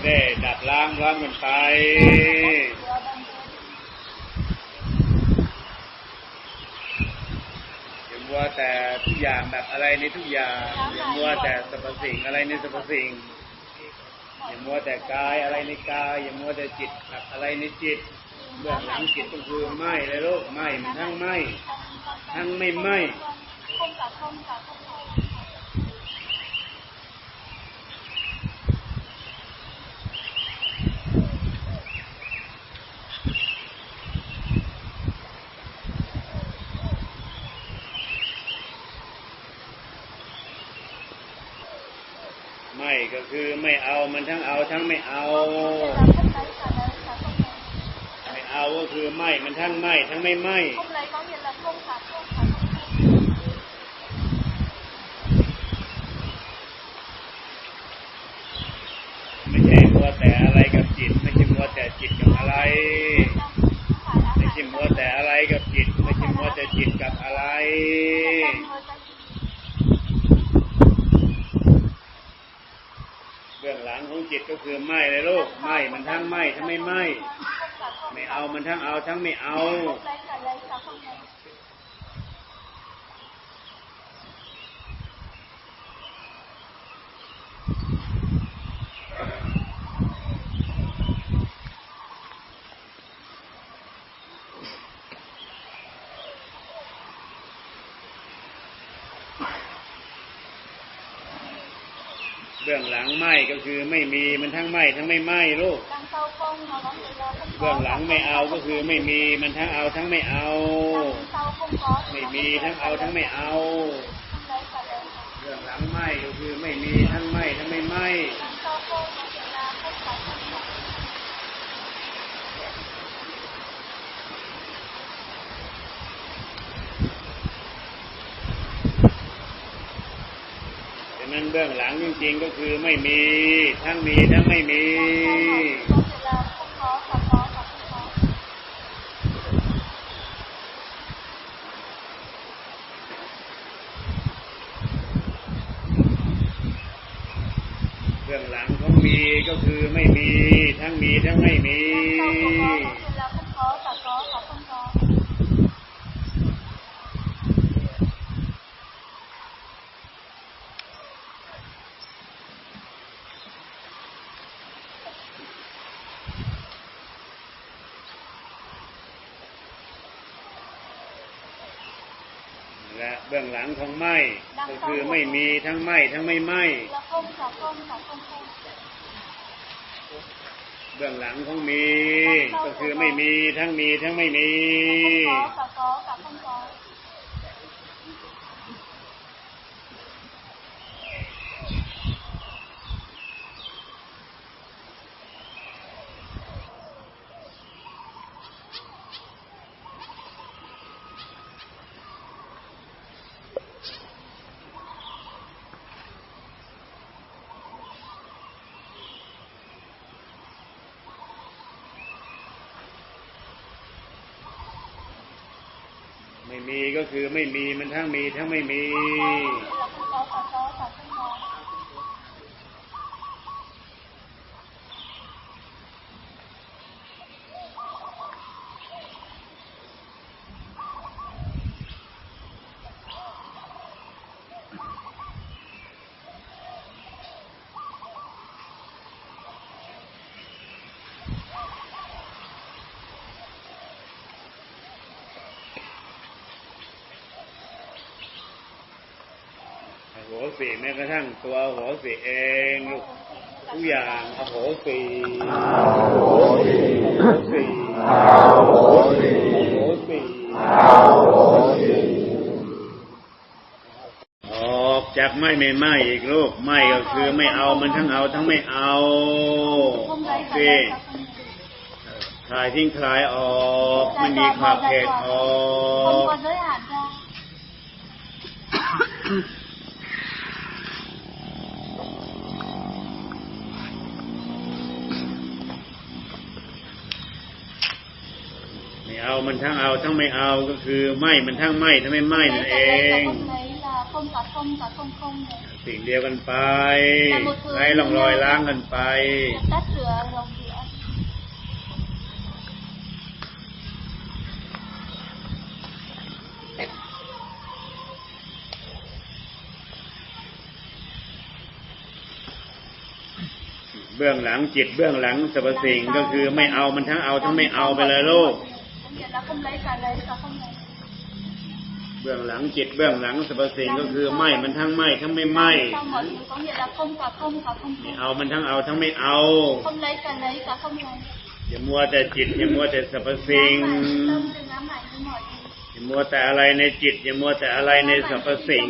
จะได้ดับล้างร้อมกันไปอย่ามัวแต่ทุกอย่างแบบอะไรในทุกอย่างอย่ามัวแต่สรรพสิ่งอะไรในสรรพสิ่งอย่ามัวแต่กายอะไรในกายอย่ามัวแต่จิตแบบอะไรในจิตเบื้องหลังจิตก็คือไหมเลยลูกไหมมันทั้งไหมทั้งไม่ไหม không cả không cả không không ไม่ก็คือ ไม่เอา มันทั้งเอาทั้งไม่เอา ไม่เอาก็คือไม่ มันทั้งไม่ทั้งไม่ไม่ไม่ใช่มัวแต่อะไรกับจิต ไม่ใช่มัวแต่จิตกับอะไร ไม่ใช่มัวแต่อะไรกับจิต ไม่ใช่มัวแต่จิตกับอะไร con người ta เบื้องหลังของ จิตก็คือไม่เลยลูกไม่มันทั้งไม่ทั้งไม่ไม่ไม่เอามันทั้งเอาทั้งไม่เอา không lấy cả lấy cả không lấy เบื้องหลังไม่ก็คือไม่มีมันทั้งไม่ทั้งไม่ไม่ลูก đằng sau không nó có nghĩa là không เบื้อง có หลังไม่เอาก็คือไม่มีมันทั้งเอาทั้งไม่เอา đằng sau không có ไม่มีทั้งเอาทั้งไม่เอา không lấy cả lấy cả เรื่องหลังไม่ก็คือไม่มีทั้งไม่ทั้งไม่ไม่ đằng sau không có nghĩa là không cả không không ดัง นั้นเบื้องหลังจริงๆก็คือไม่มี ทั้งมีทั้งไม่มีเบื้องหลังของมีก็คือไม่มี ทั้งมีทั้งไม่มี đằng sau không có có nghĩa là không có và không có และ เบื้องหลังของไม่ก็คือไม่มีทั้งไม่ทั้งไม่ไม่ là không cả không cả không không เบื้องหลังของมี ก็คือไม่มีทั้งมีทั้งไม่มี มีก็คือไม่มีมันทั้งมีทั้งไม่มี là không có và có và không có อโห สิแม้กระทั่งตัวโหสิเองลูกทุกอย่างอโหสิอโหสิอโหสิอโหสิอโหสิอโหสิออกจากไม่ไม่ไม่อีกลูกไม่ก็คือไม่เอามันทั้งเอาทั้งไม่เอาสิคลายทิ้งคลายออกไม่มีขอบเขตออก có giới hạn ra ไม่ เอามันทั้งเอาทั้งไม่เอาก็คือไม่มันทั้งไม่ทั้งไม่ไม่นั่นเองสิ่งเดียวกันไปไร้ร่องรอยล้างกันไปเบื้องหลังจิตเบื้องหลังสรรพสิ่งก็คือไม่เอามันทั้งเอาทั้งไม่เอาไปเลยลูก có nghĩa là không lấy cả lấy cả không lấy เบื้องหลังจิตเบื้องหลังสรรพสิ่งก็คือไม่มันทั้งไม่ทั้งไม่ไม่ sau mọi thứ có nghĩa là không cả không cả không ไม่ không เอามันทั้งเอาทั้งไม่เอา không lấy cả lấy cả không lấy อย่ามัวแต่จิตอย่ามัวแต่สรรพสิ่ง ám ảnh tâm đừng ám ảnh với mọi thứ อย่ามัวแต่อะไรในจิตอย่ามัวแต่อะไรในสรรพสิ่ง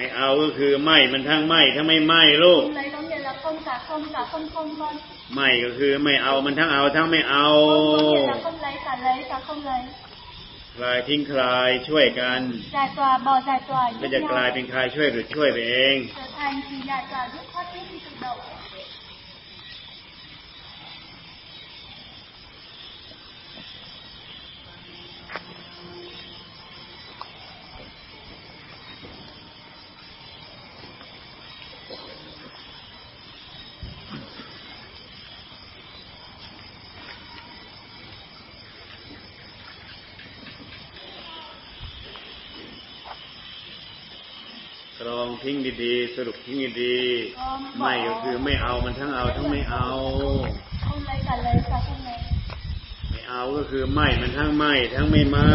ไม่เอาก็คือไม่มันทั้งไม่ทั้งไม่ไม่ลูก không lấy có nghĩa là không cả không cả không không con ไม่ก็คือไม่เอามันทั้งเอาทั้งไม่เอา không có nghĩa là không lấy cả lấy cả không lấy คลายทิ้งคลายช่วยกัน giải tỏa bỏ giải tỏa ก็ giúp จะ nhau กลายเป็นคลายช่วยหรือช่วยไปเอง ทิ้งดีๆ สรุปทิ้งดีๆไม่ก็คือไม่เอามันทั้งเอาทั้งไม่เอา không lấy cả lấy cả không lấy ไม่เอาก็คือไม่มันทั้งไม่ทั้งไม่ไม่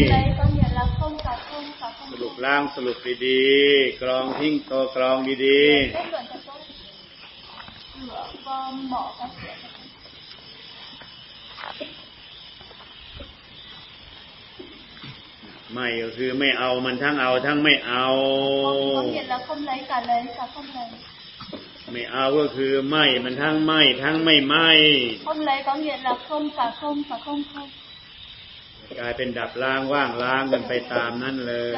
không lấy có nghĩa là không cả không cả ส không รุปล่างสรุปดีๆกรองทิ้งตัวกรองดี kết ไม่ก็คือไม่เอามันทั้งเอาทั้งไม่เอาเห็นแล้วก็ไม่เอาก็คือไม่มันทั้งไม่ทั้งไม่ไม่ก็เห็นลายเป็นดับล่างว่างล่างกันไปตามนั่นเลยไ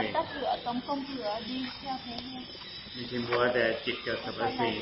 ม่ใช่มัวแต่จิตกับสรรพสิ่ง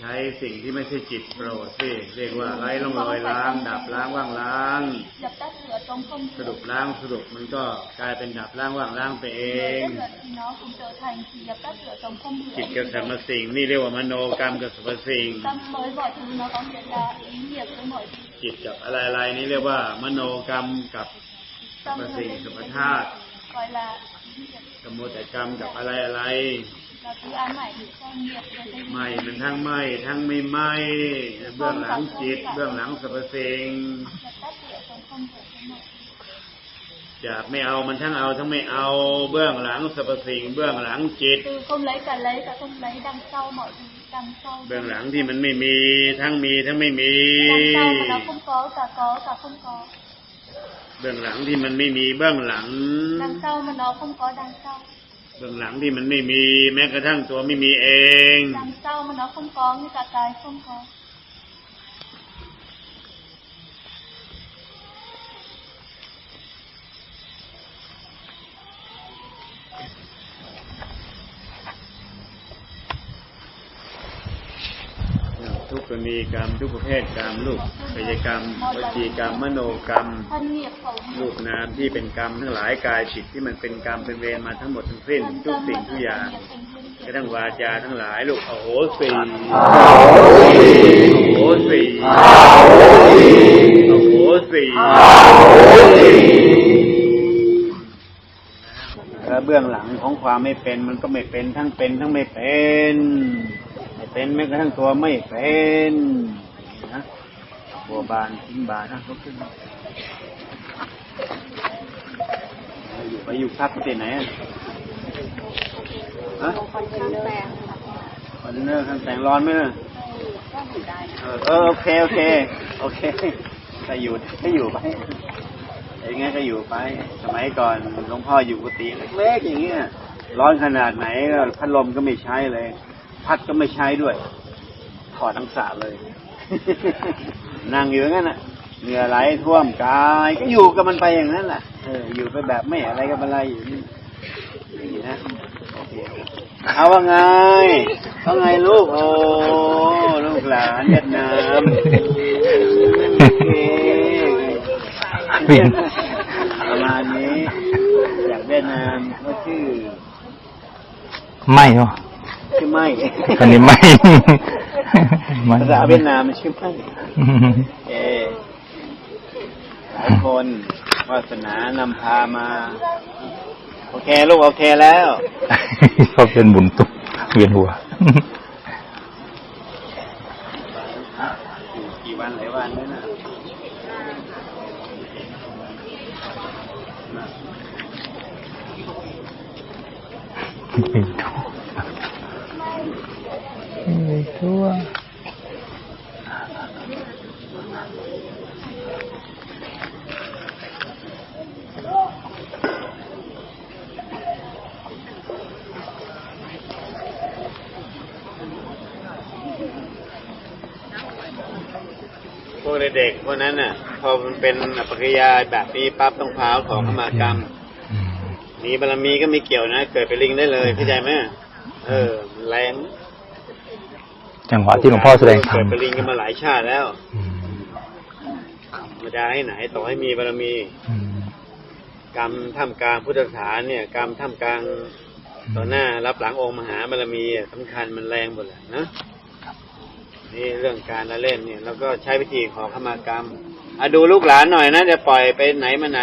ใช้สิ่งที่ไม่ใช่จิตโปรดสิเรียกว่าไร้ร่องรอยล้าง ดับล้างว่างล้าง dập tắt rửa giống không ส rửa รุปล้างสรุปมันก็กลายเป็นดับล้างว่างล้างไปเอ Người ง kết luận thì nó cũng trở thành thì dập tắt rửa giống không จิต rửa กับสรรพสิ่งนี่เรียกว่ามโนกรรมกับสรรพสิ่ง tâm với mọi thứ nó có nghĩa là ý nghiệp với mọi thứ จิตกับอะไรอะไรนี่เรียกว่ามโนกรรมกับ tâm Và là สิ่ง cái สรรพ cái ธาตุ gọi là ý nghiệp สมมติแต่กรรมกับอะไร อะไร là thứ ám ảnh cho nghiệp với cái ไม่มันทั้งไม่ทั้งไม่ไม่เบื้องหลังจิต เบื้องหลังสรรพสิ่ง dập tắt rửa giống không rửa với mọi thứ จากไม่เอามันทั้งเอาทั้งไม่เอาเบื้องหลังสรรพสิ่งเบื้องหลังจิต từ không lấy cả lấy cả không lấy đằng sau mọi thứ đằng sau เบื้องหลังที่มันไม่มีทั้งมีทั้งไม่มี đằng sau mà nó không có cả có cả không có เบื้องหลังที่มันไม่มีเบื้องหลัง đằng sau mà nó không có đằng sau เบื้องหลังที่มันไม่มีแม้กระทั่งตัวไม่มีเอง đằng sau mà nó không có như cả cái không có ทุกกรณีกรรม ทุกประเภทกรรมลูกกายกรรมวจีกรรม มโนกรรม thân nghiệp khẩu รู nghiệp ปนามที่เป็นกรรมทั้งหลายกายจิตที่มันเป็นกรรมเป็นเวรมาทั้งหมดทั้งสิ้นทุกสิ่งทุกอย่างกระทั่งวาจาทั้งหลายลูกโอโหสีโอาโหสิโอโหสีอาโหสิแล้วเบื้องหลังของความไม่เป็นมันก็ไม่เป็นทั้งเป็นทั้งไม่เป็น เป็นแม้กระทั่งตัวไม่เป็นนะบัวบานทิ้งบานนะลุกขึ้นมาไปอยู่ไปอยู่พักที่ไหนอะฮะคอนเทนเนอร์คอนเทนเนอร์ข้างแต่งร้อนไหมน่ะก็อยู่ได้เออเออโอเคโอเคโอเคก็อยู่ก็อยู่ไปอย่างงี้ก็อยู่ไป สมัยก่อนหลวงพ่ออยู่กุฏิเล็กๆอย่างเงี้ยร้อนขนาดไหนก็พัดลมก็ไม่ใช้เลย พัดก็ไม่ใช้ด้วย ถอดทั้งสระเลย นั่งอยู่อย่างนั้นน่ะเหงื่อไหลท่วมกาย ก็อยู่กับมันไปอย่างนั้นแหละเอออยู่ไปแบบไม่อะไรกับอะไรอยู่นี่นี้นะเอาว่าไงว่าไงลูก โอ้ลูกหลานเวียดนามประมาณนี้จากเวียดนามก็ชื่อ ไม่เนาะ ชื่อไม่ตอนนี้ไม่ไม่ภาษาเวียดนามมันชื่อไม่เออหลายคนวาสนานำพามา โอเค ลูกโอเคแล้วเขาเป็นบุญตุกเวียนหัวอยู่กี่วันหลายวันแล้วนะไม่ทั่ วไม่ทั่ว พวกเด็กๆพวกนั้นน่ะ พอมันเป็นปริยาแบบนี้ปั๊บต้องพาของขมากรรมอืมมีบารมีก็ไม่เกี่ยวนะ เกิดเป็นลิงได้เลยเข้าใจไหมเออมันแรง จังหวะที่หลวงพ่อแสดงธรรเกิดมเป็นลิงกันมาหลายชาติแล้วอืมธรรมดาให้ไหนต่อให้มีบารมีอืมกรรมท่ามกลางพุทธศาสนาเนี่ย กรรมท่ามกลางต่อหน้ารับหลังองค์มหาบารมีอะสำคัญมันแรงหมดแหละนะนี่เรื่องการละเล่นเนี่ย แล้วก็ใช้วิธีขอขมากรรมอะดูลูกหลานหน่อยนะจะปล่อยไปไหนมาไหน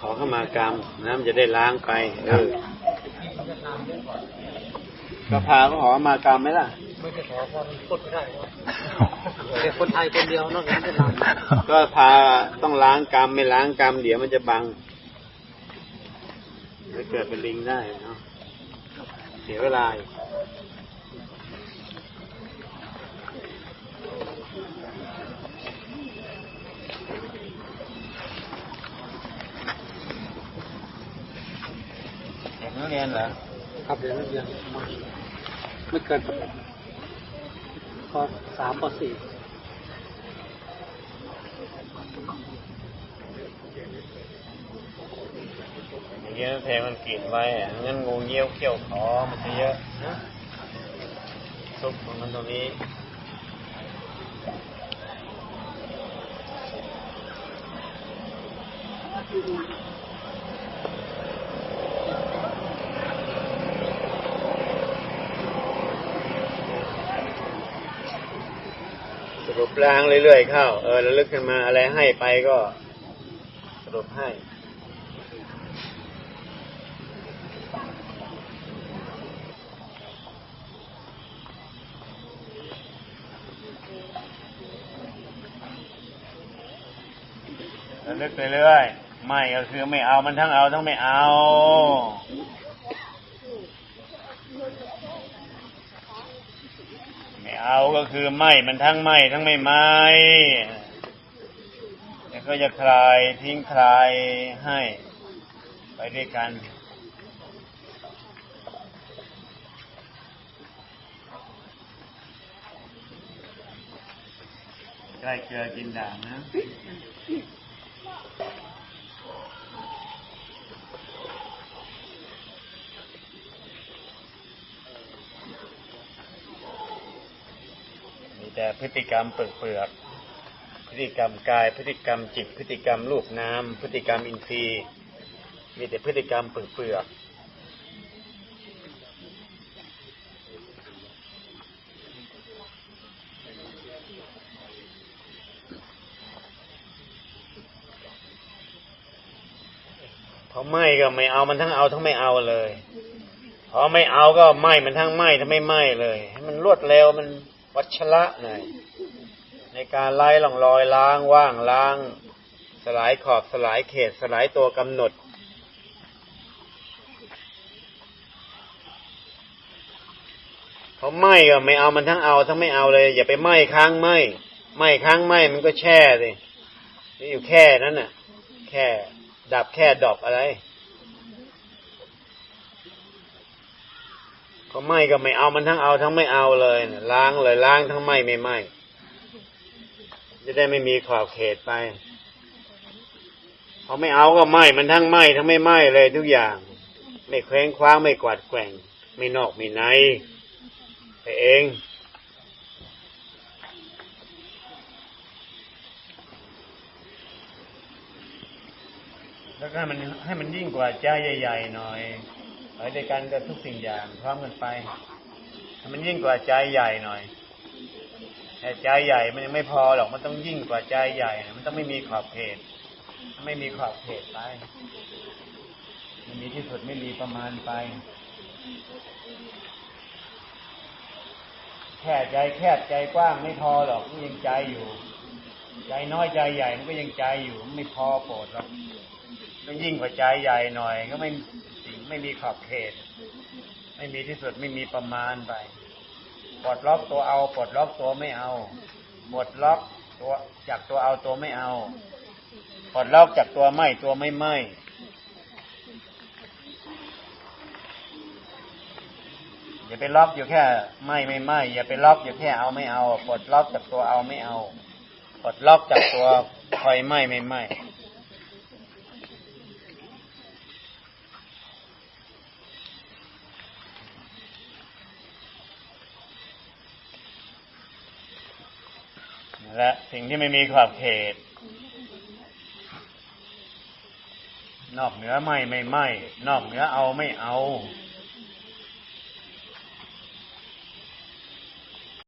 ขอเข้ามากรรมนะมันจะได้ล้างไป เออก็พาเขาขอเข้ามากรรมไหมล่ะไม่ใช่ขอพรพูดไม่ได้แต่คนไทยคนเดียวนอกนั้นเป็นลาวก็พาต้องล้างกรรมไม่ล้างกรรมเดี๋ยวมันจะบังจะเกิดเป็นลิงได้เนาะเสียเวลาอีกเด็ก นักเรียนเหรอครับเดี๋ยวนักเรียนไม่เกินปสามปสี่อย่างเงี้ยแทงมันกรีดไว้อะงั้นงูเงี้ยวเขี้ยวขอมันจะเยอะนะซุกตรงนั้นตรงนี้ส ล้างเรื่อยๆเข้า เออแล้วลึกขึ้นมาอะไรให้ไปก็สรุปให้ระลึกไปเรื่อย ไม่ก็คือไม่เอามันทั้งเอาทั้งไม่เอา ไม่ เอาก็คือไหมมันทั้งไหมทั้งไม่ไม่แล้วก็จะคลายทิ้งคลายให้ ไปด้วยกันใกล้เกลือกินด่างนะ แต่พฤติกรรมเปลือกเปลือกๆพฤติกรรมกาย พฤติกรรมจิต พฤติกรรมรูปนามพฤติกรรมอินทรีย์มีแต่พฤติกรรมเปลือกพอไม่ก็ไม่เอามันทั้งเอาทั้งไม่เอาเลยพอไม่เอาก็ไหม้มันทั้งไหม้ถ้าไม่ไหม้เลย ให้มันรวดเร็วมัน วัชระหน่อยในการไล่หล่องรอยล้างว่างล้าง สลายขอบสลายเขตสลายตัวกำหนดพอไหม้ก็ไม่เอามันทั้งเอาทั้งไม่เอาเลย อย่าไปไหม้ค้างไหม้ไหม้ค้างไหม้มันก็แช่สินี่อยู่แค่นั้นน่ะ แค่ดับแค่ดอกอะไร ก็ไหม้ก็ไม่เอามันทั้งเอาทั้งไม่เอาเลยล้างเลยล้างทั้งไหม้ไม่ไหมจะได้ไม่มีขอบเขตไปพอไม่เอาก็ไหมมันทั้งไหมทั้งไม่ไหมเลยทุกอย่าง ไม่เคว้งคว้างไม่กวาดแกว่ง ไม่นอกไม่ในไปเองแล้วก็ให้มันให้มันยิ่งกว่าใจใหญ่ ๆ หน่อย ไปด้วยกันกับทุกสิ่งอย่างพร้อมกันไป มันยิ่งกว่าใจใหญ่หน่อยแต่ใจใหญ่มันยังไม่พอหรอกมันต้องยิ่งกว่าใจใหญ่ มันต้องไม่มีขอบเขตไม่มีขอบเขตไปมันมีที่สุดไม่มีประมาณไป แค่ใจแคบใจกว้างไม่พอหรอกมันยังใจอยู่ ใจน้อยใจใหญ่มันก็ยังใจอยู่มันไม่พอโปรดหรอกต้องยิ่งกว่าใจใหญ่หน่อย ก็ไม่ ไม่มีขอบเขต ไม่มีที่สุดไม่มีประมาณไปปลดล็อกตัวเอาปลดล็อกตัวไม่เอาปลดล็อกตัวจากตัวเอาตัวไม่เอาปลดล็อกจากตัวไม่ตัวไม่ไม่อย่าไปล็อกอยู่แค่ไม่ไม่ไม่อย่าไปล็อกอยู่แค่เอาไม่เอาปลดล็อกจากตัวเอาไม่เอาปลดล็อกจากตัวคอยไม่ไม่ไม่ และสิ่งที่ไม่มีขอบเขต นอกเหนือไม่ไม่ไม่ นอกเหนือเอาไม่เอา